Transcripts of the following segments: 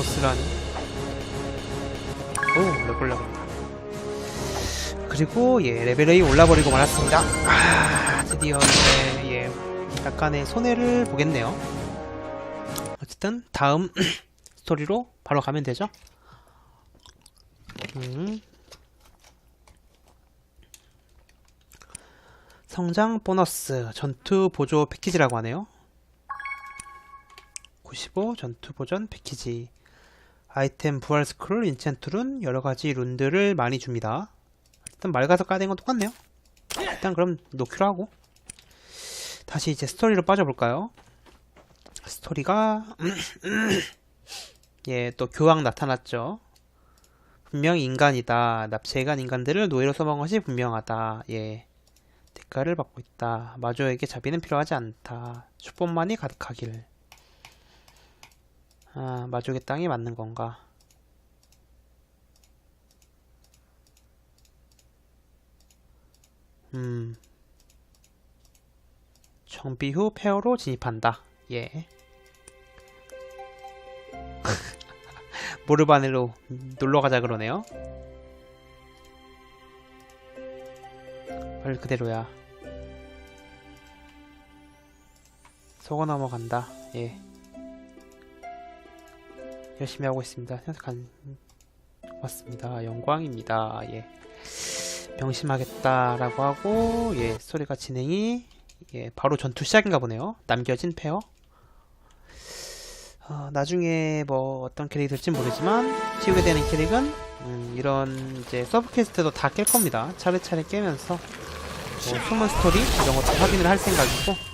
보스라니. 오, 레볼레볼. 그리고 예 레벨이 올라버리고 말았습니다. 아 드디어 이제 예 약간의 손해를 보겠네요. 어쨌든 다음 스토리로 바로 가면 되죠. 음. 성장 보너스 전투 보조 패키지라고 하네요. 95 전투 보전 패키지 아이템 부활 스크롤 인챈트 룬 여러가지 룬들을 많이 줍니다. 일단 맑아서 까는 건 똑같네요. 일단 그럼 놓기로 하고 다시 이제 스토리로 빠져볼까요? 스토리가 예 또 교황 나타났죠. 분명 인간이다. 납치해간 인간들을 노예로 써먹은 것이 분명하다. 예. 대가를 받고 있다. 마조에게 자비는 필요하지 않다. 축복만이 가득하길. 아, 마족의 땅이 맞는 건가? 음. 정비 후 폐허로 진입한다. 예. 모르바넬로 놀러 가자 그러네요. 말 그대로야. 속어 넘어간다. 예. 열심히 하고 있습니다. 생각한 맞습니다. 영광입니다. 예. 명심하겠다라고 하고 예 스토리가 진행이 예 바로 전투 시작인가 보네요. 남겨진 페어. 어, 나중에 뭐 어떤 캐릭이 될지 모르지만 튀우게 되는 캐릭은 음, 이런 이제 서브 퀘스트도 다 깰 겁니다. 차례차례 깨면서 뭐 숨은 스토리 이런 것도 확인을 할 생각이고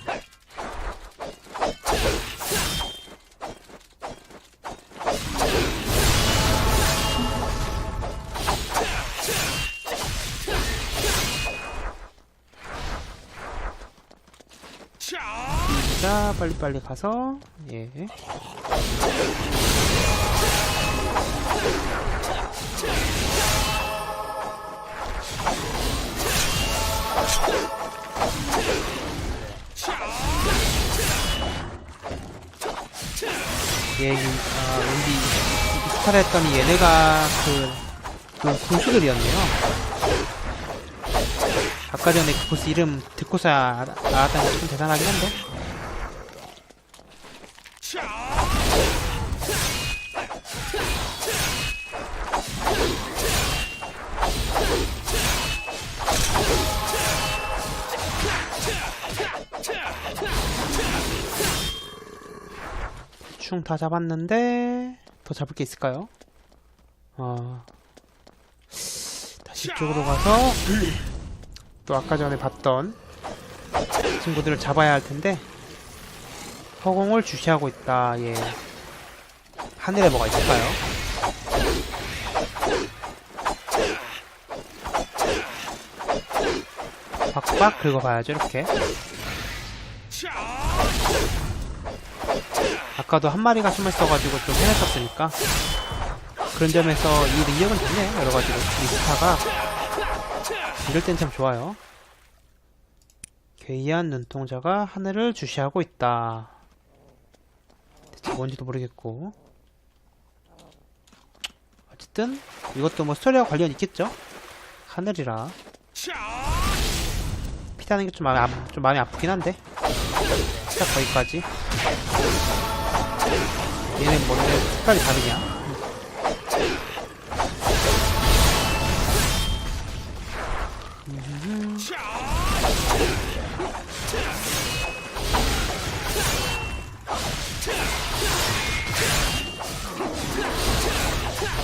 빨리빨리 가서 예 예, 이, 아, 왠지 익스타를 했더니 얘네가 그, 그 군수들이었네요. 아까 전에 그 보스 이름 듣고서야 알- 알았다는 게 좀 대단하긴 한데. 대충 다 잡았는데 더 잡을 게 있을까요? 어... 다시 이쪽으로 가서 또 아까 전에 봤던 친구들을 잡아야 할 텐데 허공을 주시하고 있다. 예. 하늘에 뭐가 있을까요? 박박 긁어봐야죠 이렇게. 아까도 한 마리가 숨을 써가지고 좀 해냈었으니까. 그런 점에서 이 능력은 좋네요 여러가지로. 리스타가. 이럴 땐 참 좋아요. 괴이한 눈동자가 하늘을 주시하고 있다. 대체 뭔지도 모르겠고. 어쨌든 이것도 뭐 스토리와 관련 있겠죠? 하늘이라. 피다는 게 좀 마음이, 아, 좀 마음이 아프긴 한데. 딱 거기까지 얘는 뭔데? 색깔이 다르냐?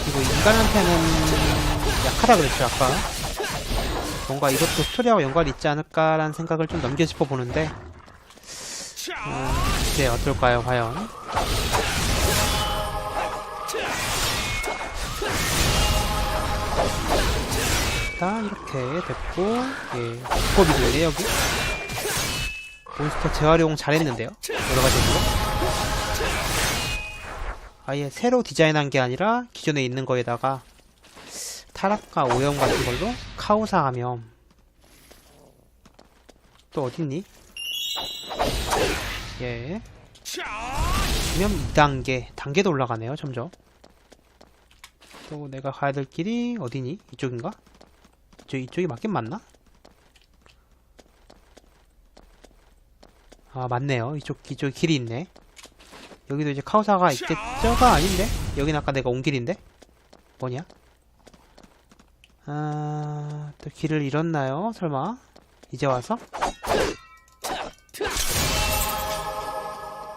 그리고 인간한테는 약하다 그랬죠 아까. 뭔가 이것도 스토리하고 연관이 있지 않을까라는 생각을 좀 넘겨짚어 보는데 음, 이제 어떨까요 과연 자 이렇게 됐고 예 되네 여기 몬스터 재활용 잘했는데요 여러가지 으로 아예 새로 디자인한 게 아니라 기존에 있는 거에다가 타락과 오염 같은 걸로 카우사 하면 또 어딨니? 예 지금 2단계 단계도 올라가네요 점점 또 내가 가야 될 길이 어디니? 이쪽인가? 이쪽, 이쪽이 맞긴 맞나? 아 맞네요. 이쪽 이쪽 길이 있네. 여기도 이제 카우사가 있겠죠가 아닌데? 여긴 아까 내가 온 길인데? 뭐냐? 아 또 길을 잃었나요? 설마? 이제 와서?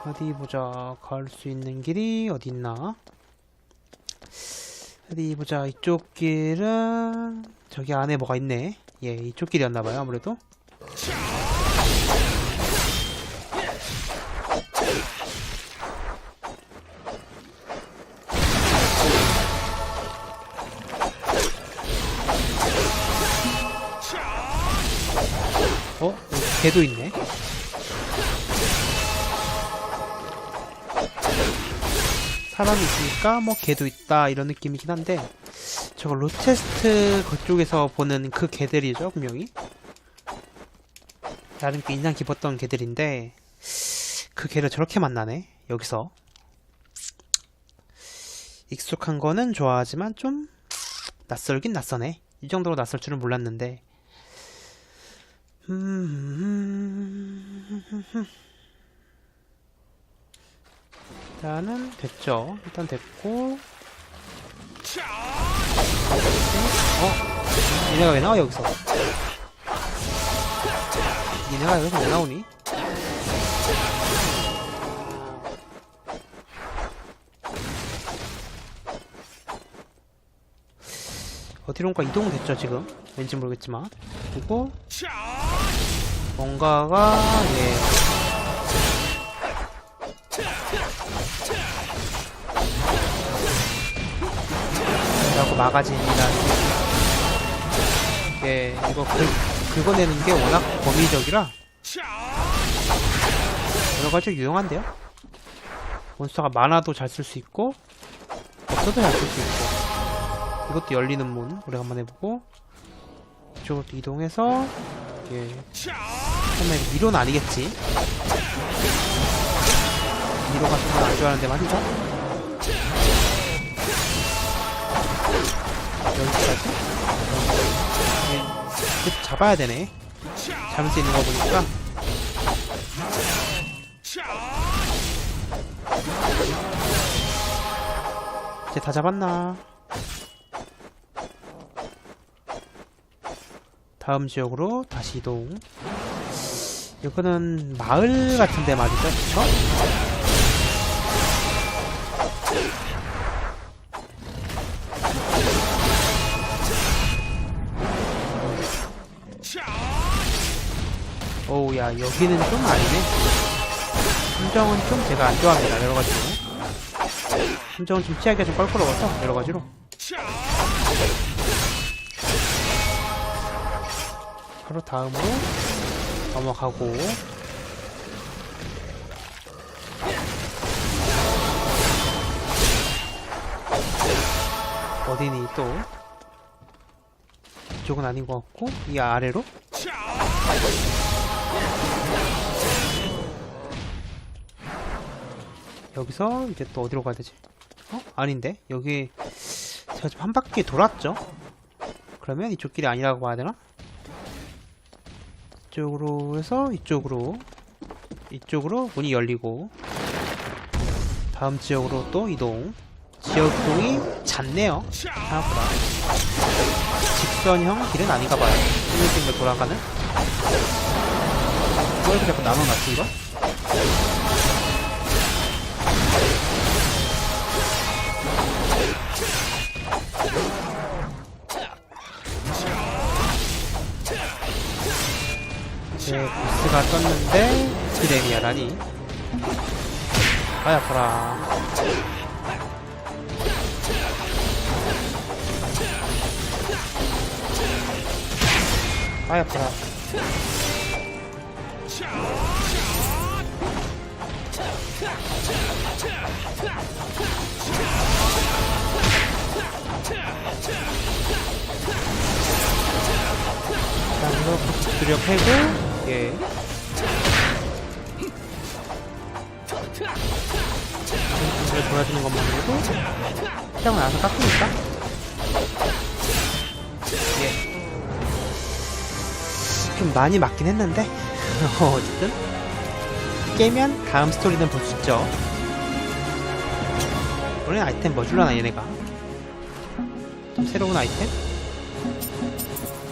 어디 보자. 갈 수 있는 길이 어디 있나? 어디 보자. 이쪽 길은 저기 안에 뭐가 있네 예 이쪽 길이었나봐요 아무래도 어? 개도 있네. 사람이 있으니까 뭐 개도 있다 이런 느낌이긴 한데 저거 로체스트 그쪽에서 보는 그 개들이죠 분명히? 나름 꽤 인상 깊었던 개들인데 그 개를 저렇게 만나네 여기서. 익숙한 거는 좋아하지만 좀 낯설긴 낯서네. 이 정도로 낯설 줄은 몰랐는데. 음, 일단은 됐죠. 일단 됐고. 어? 얘네가 왜 나와 여기서? 얘네가 여기서 왜 나오니? 어디론가 이동은 됐죠 지금 왠지 모르겠지만 그리고 뭔가가 예 라고 게 예, 이거 긁, 긁어내는 게 워낙 범위적이라 여러 가지 유용한데요? 몬스터가 많아도 잘 쓸 수 있고 없어도 잘 쓸 수 있고 이것도 열리는 문 오래간만에 보고 이쪽으로 또 이동해서 예 처음에 미로는 아니겠지? 미로 같은 건 안 좋아하는데 말이죠 여기까지 예, 계속 잡아야 되네. 잡을 수 있는 거 보니까. 이제 다 잡았나? 다음 지역으로 다시 이동. 이거는 마을 같은 데 말이죠 그쵸? 야 여기는 좀 아니네. 함정은 좀 제가 안 좋아합니다 여러가지로 함정은 좀 피하기가 좀 껄끄러워서 여러가지로. 바로 다음으로 넘어가고. 어디니 또? 이쪽은 아닌 것 같고 이 아래로 여기서 이제 또 어디로 가야 되지? 어? 아닌데? 여기 제가 지금 한 바퀴 돌았죠? 그러면 이쪽 길이 아니라고 봐야 되나? 이쪽으로 해서 이쪽으로 이쪽으로 문이 열리고 다음 지역으로 또 이동 지역 이동이 잦네요 생각보다 직선형 길은 아닌가 봐요 빙글빙글 돌아가는 왜 이렇게 자꾸 나눠놨지 이거? 이제 보스가 떴는데 트레미아라니. 아야 아파라. 아야 아파라 자, 이거 두려 패고 예. 이걸 보여주는 것만으로도 시작을 나서 깎으니까? 예. 좀 많이 맞긴 했는데. 어쨌든. 깨면 다음 스토리는 볼 수 있죠. 이번엔 아이템 뭐 줄라나 얘네가? 좀 새로운 아이템?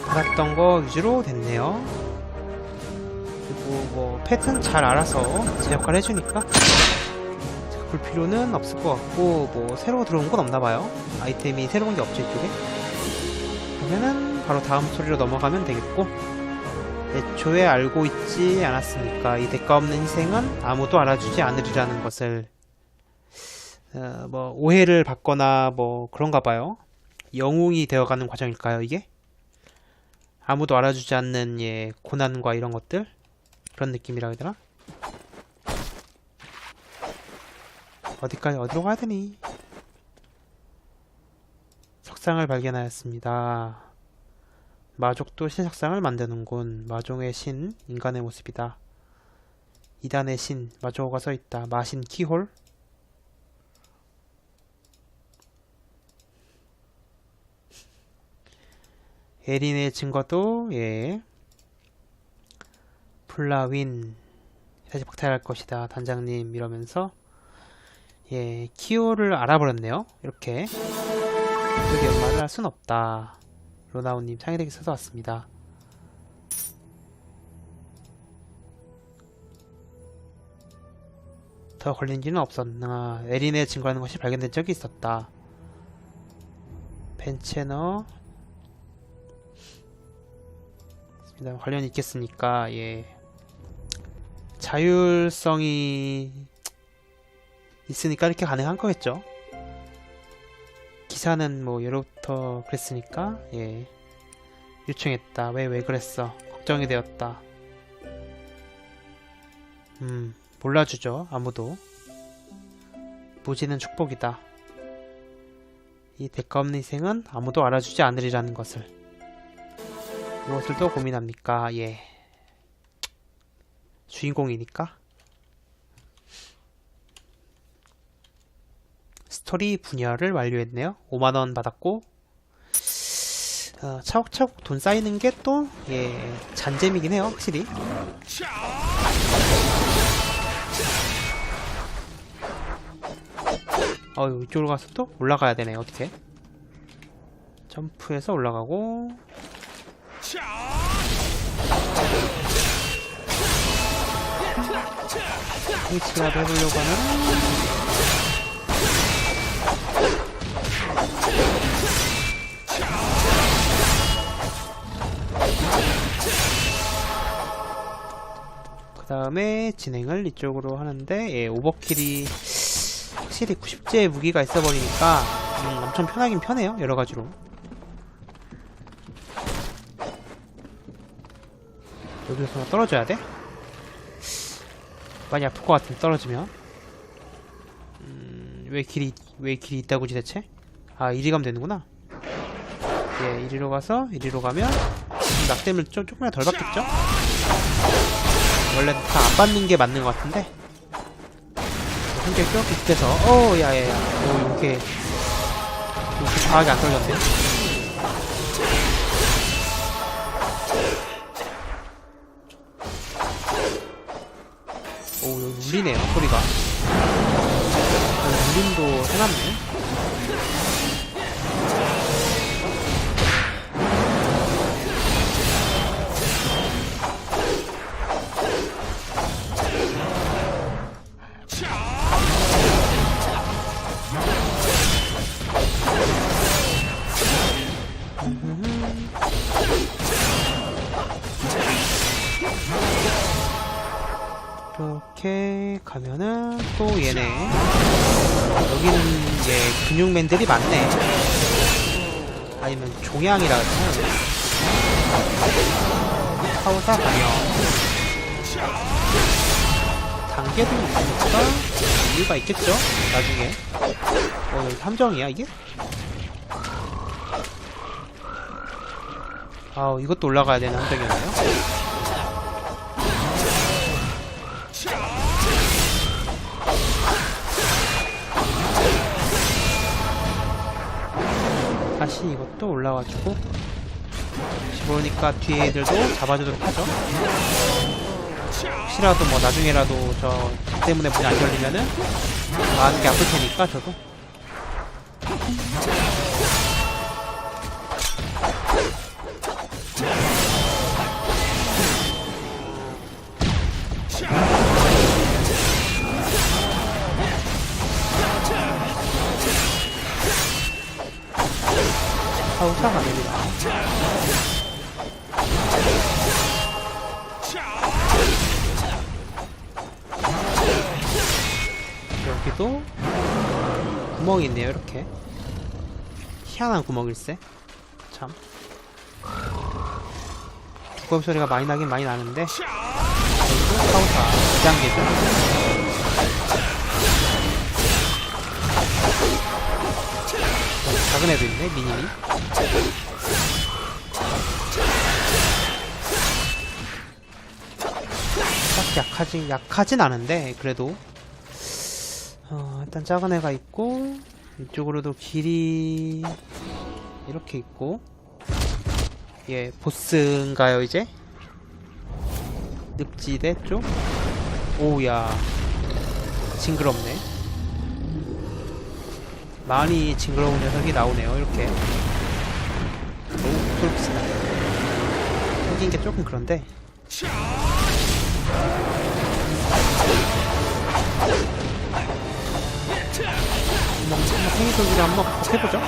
받았던 거 위주로 됐네요 뭐 펫은 잘 알아서 제 역할 해주니까. 볼 필요는 없을 것 같고 뭐 새로 들어온 건 없나봐요. 아이템이 새로운 게 없죠 이쪽에. 그러면은 바로 다음 스토리로 넘어가면 되겠고. 애초에 알고 있지 않았으니까 이 대가 없는 희생은 아무도 알아주지 않으리라는 것을 어, 뭐 오해를 받거나 뭐 그런가 봐요. 영웅이 되어가는 과정일까요, 이게? 아무도 알아주지 않는 예 고난과 이런 것들 그런 느낌이라 해야 되나? 어디까지 어디로 가야 되니? 석상을 발견하였습니다. 마족도 신석상을 만드는군. 마종의 신, 인간의 모습이다. 이단의 신, 마조가 서 있다. 마신 키홀? 에린의 증거도, 예. 플라윈, 다시 박탈할 것이다. 단장님, 이러면서, 예, 키오를 알아버렸네요. 이렇게. 여기 연말을 할 순 없다. 로나우님 창의력이 써서 왔습니다. 더 걸린 일은 없었나. 에린의 증거하는 것이 발견된 적이 있었다. 벤체너. 관련이 있겠습니까? 예. 자율성이 있으니까 이렇게 가능한 거겠죠? 기사는 뭐 예로부터 그랬으니까 예. 요청했다. 왜 왜 그랬어? 걱정이 되었다. 음 몰라주죠 아무도. 무지는 축복이다. 이 대가 없는 희생은 아무도 알아주지 않으리라는 것을. 무엇을 더 고민합니까? 예 주인공이니까 스토리 분야를 완료했네요. 5만원 받았고, 어, 차곡차곡 돈 쌓이는 게 또, 예, 잔재미긴 해요, 확실히. 어, 이쪽으로 가서 또 올라가야 되네, 어떻게. 점프해서 올라가고, 스위치라도 해보려고 하면, 그 다음에 진행을 이쪽으로 하는데 예, 오버킬이 확실히 90제 무기가 있어버리니까 음, 엄청 편하긴 편해요 여러가지로 여기서 떨어져야 돼? 많이 아플 것 같은데 떨어지면? 음, 왜 길이 왜 길이 있다고 지 대체? 아 이리 가면 되는구나. 예 이리로 가서 이리로 가면 낙뎀을 좀 조금이나 덜 받겠죠? 원래 다 안 받는 게 맞는 것 같은데. 성격이 좀 비슷해서. 어 야야야. 오 이렇게. 이렇게 과하게 안 떨어졌네 울리네요 소리가. 여기 울림도 해놨네 근육맨들이 많네. 아니면 종양이라 하나? 카오사 가면 단계도 있으니까 이유가 있겠죠? 나중에. 어 여기 함정이야 이게? 아우 이것도 올라가야 되는 함정이었나요? 가시 이것도 올라와주고 집어오니까 뒤에 애들도 잡아주도록 하죠. 혹시라도 뭐 나중에라도 저 때문에 문이 안 열리면은 게 아플 테니까 저도 여기도 구멍이 있네요, 이렇게. 희한한 구멍일세. 참. 두꺼비 소리가 많이 나긴 많이 나는데. 여기도 하우사 2단계죠. 작은 애도 있네, 미니미. 딱 약하지, 약하진 않은데, 그래도. 어, 일단 작은 애가 있고, 이쪽으로도 길이, 이렇게 있고. 예, 보스인가요, 이제? 늪지대 쪽? 오우야. 징그럽네. 많이 징그러운 녀석이 나오네요, 이렇게. 오, 톨프스나. 생긴 게 조금 그런데. 한번, 생이돌기를 한번 해보죠.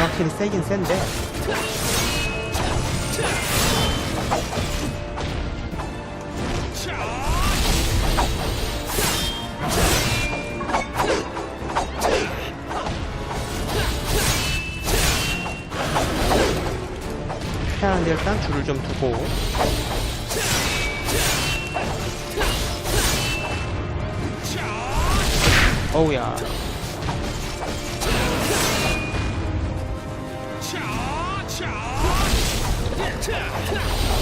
확실히 세긴 센데. 하는데 일단 줄을 좀 두고. 어우야.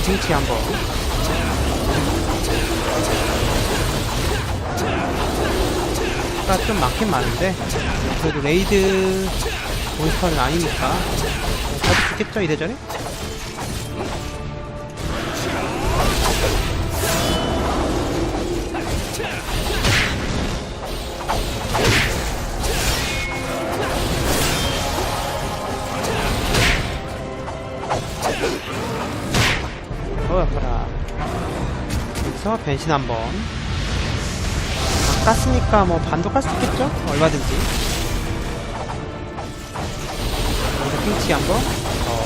ting치 한번. 가좀 많긴 많은데 그래도 레이드 몬스터는 아니니까. 가도 죽겠죠 이래저래? 변신 한번. 아, 깠으니까 뭐깔수 있겠죠? 얼마든지. 여기서 핑치 한번. 더.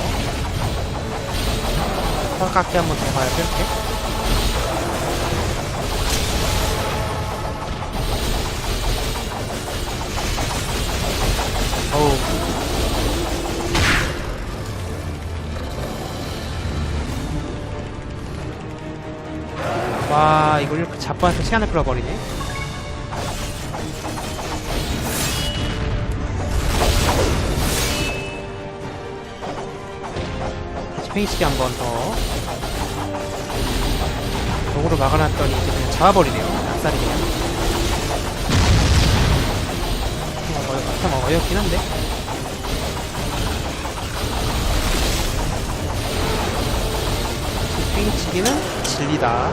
사각게 한번 더 가야죠 이렇게 와 이걸 이렇게 자빠서 시간을 끌어버리네. 팽이치기 한 번 더. 적으로 막아놨더니 이제 그냥 잡아버리네요. 닭살이 그냥 어, 참 어렵긴 한데. 팽이치기는 진리다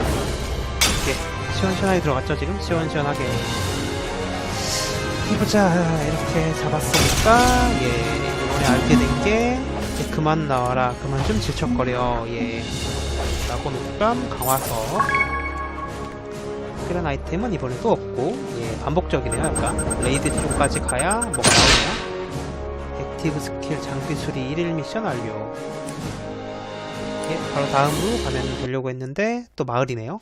시원시원하게 들어갔죠 지금? 시원시원하게. 해보자 이렇게 잡았으니까. 예 이번에 알게 된 게 그만 나와라 그만 좀 질척거려 예. 라고 녹감 강화서. 특별한 아이템은 이번에도 없고 예 반복적이네요 약간. 레이드 쪽까지 가야 뭐가 나오네요 액티브 스킬 장비 수리 1일 미션 완료. 예, 바로 다음으로 가면 되려고 했는데 또 마을이네요.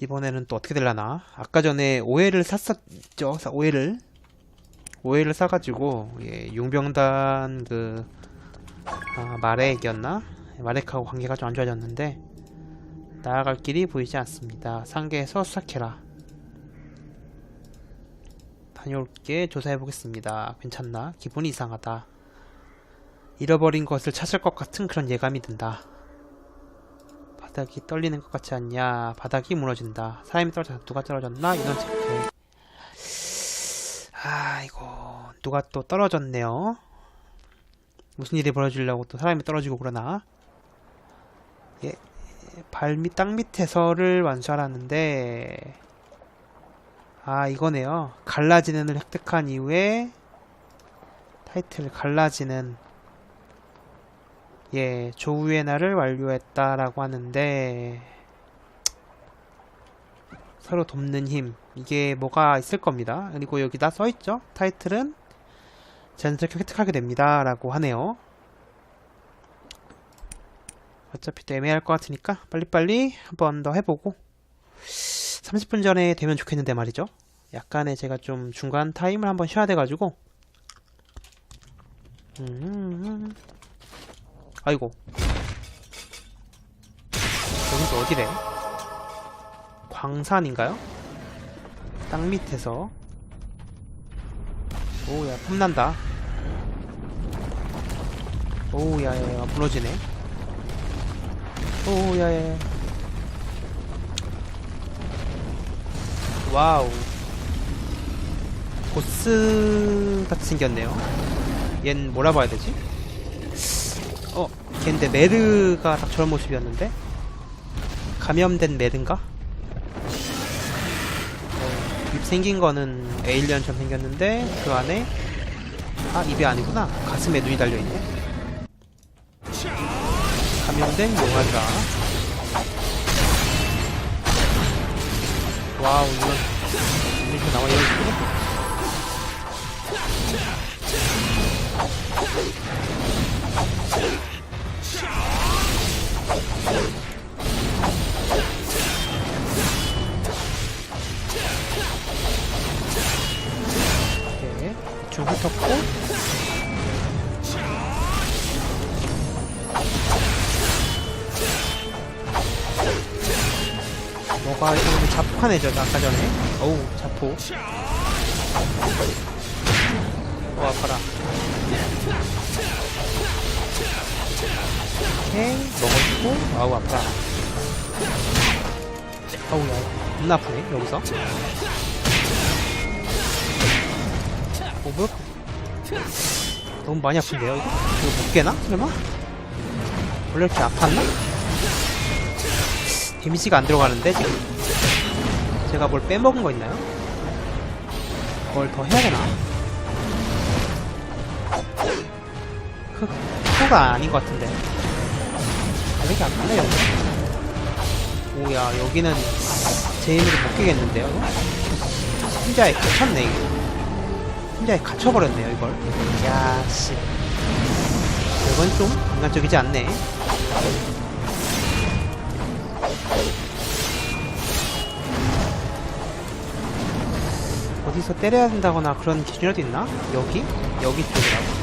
이번에는 또 어떻게 될라나? 아까 전에 오해를 샀었죠. 사- 오해를 오해를 사가지고 예, 용병단 그 아, 마렉이었나? 마렉하고 관계가 좀 안 좋아졌는데 나아갈 길이 보이지 않습니다. 상계에서 수색해라. 다녀올게 조사해보겠습니다. 괜찮나? 기분이 이상하다. 잃어버린 것을 찾을 것 같은 그런 예감이 든다. 바닥이 떨리는 것 같지 않냐? 바닥이 무너진다. 사람이 떨어졌다. 누가 떨어졌나? 이런 체크해. 아이고, 누가 또 떨어졌네요. 무슨 일이 벌어지려고 또 사람이 떨어지고 그러나? 예, 발 밑, 땅 밑에서를 완수하라는데, 아, 이거네요. 갈라지는을 획득한 이후에, 타이틀 갈라지는, 예, 조우의 날을 완료했다라고 하는데, 서로 돕는 힘. 이게 뭐가 있을 겁니다. 그리고 여기다 써있죠? 타이틀은 자연스럽게 획득하게 됩니다. 라고 하네요. 어차피 또 애매할 것 같으니까 빨리빨리 한 번 더 해보고 30분 전에 되면 좋겠는데 말이죠. 약간의 제가 좀 중간 타임을 한번 쉬어야 돼가지고 음, 아이고. 또 어디래? 광산인가요? 땅 밑에서. 오야 폼난다. 오야야야 무너지네. 오야야 와우. 보스 같이 생겼네요. 얜 뭐라 봐야 되지? 어 걔인데 메르가 딱 저런 모습이었는데? 감염된 메르인가? 어, 입 생긴 거는 에일리언처럼 생겼는데 그 안에 아 입이 아니구나. 가슴에 눈이 달려있네. 감염된 용화자. 와우 이건 이렇게 나와 이런 식으로 이렇게 쭉 훑었고. 뭐가 이거 자폭하네 저 아까 전에. 어우 자폭. 어 아파라 오케이 먹었고 아우 아파라 아우 야 겁나 아프네 여기서 어 뭐야 너무 많이 아픈데요 이거? 이거 못 깨나? 설마? 원래 이렇게 아팠나? 데미지가 안 들어가는데 지금 제가 뭘 빼먹은 거 있나요? 뭘더 해야 되나? 크, 크가 아닌 것 같은데 아, 왜 이렇게 아프네 여기 오야 여기는 제 힘으로 못 깨겠는데요? 심자에 갇혔네 이거 심자에 갇혀버렸네요 이걸 야씨 이건 좀 인간적이지 않네 어디서 때려야 된다거나 그런 기준이라도 있나? 여기? 여기 쪽이라고?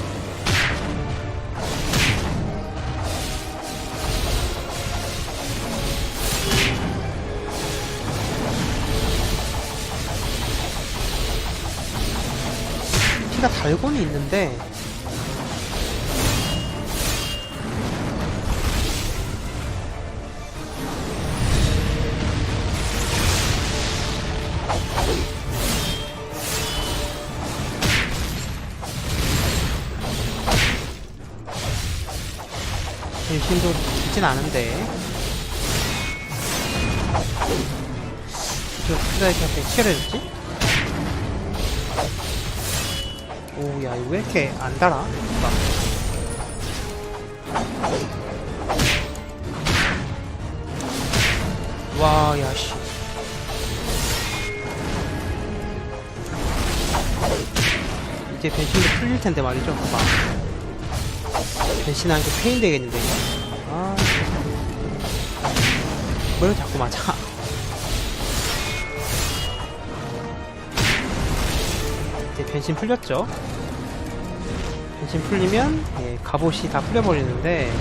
달고는 있는데 일심도 좋진 않은데 저 투자이한테 치료해줬지? 오야 이거 왜 이렇게 안 달아? 뭔가. 와 야씨 이제 변신도 풀릴 텐데 말이죠 봐봐 변신하는 게 페인 되겠는데 이거? 아, 뭘 자꾸 맞아? 변신 풀렸죠? 변신 풀리면 예, 갑옷이 다 풀려버리는데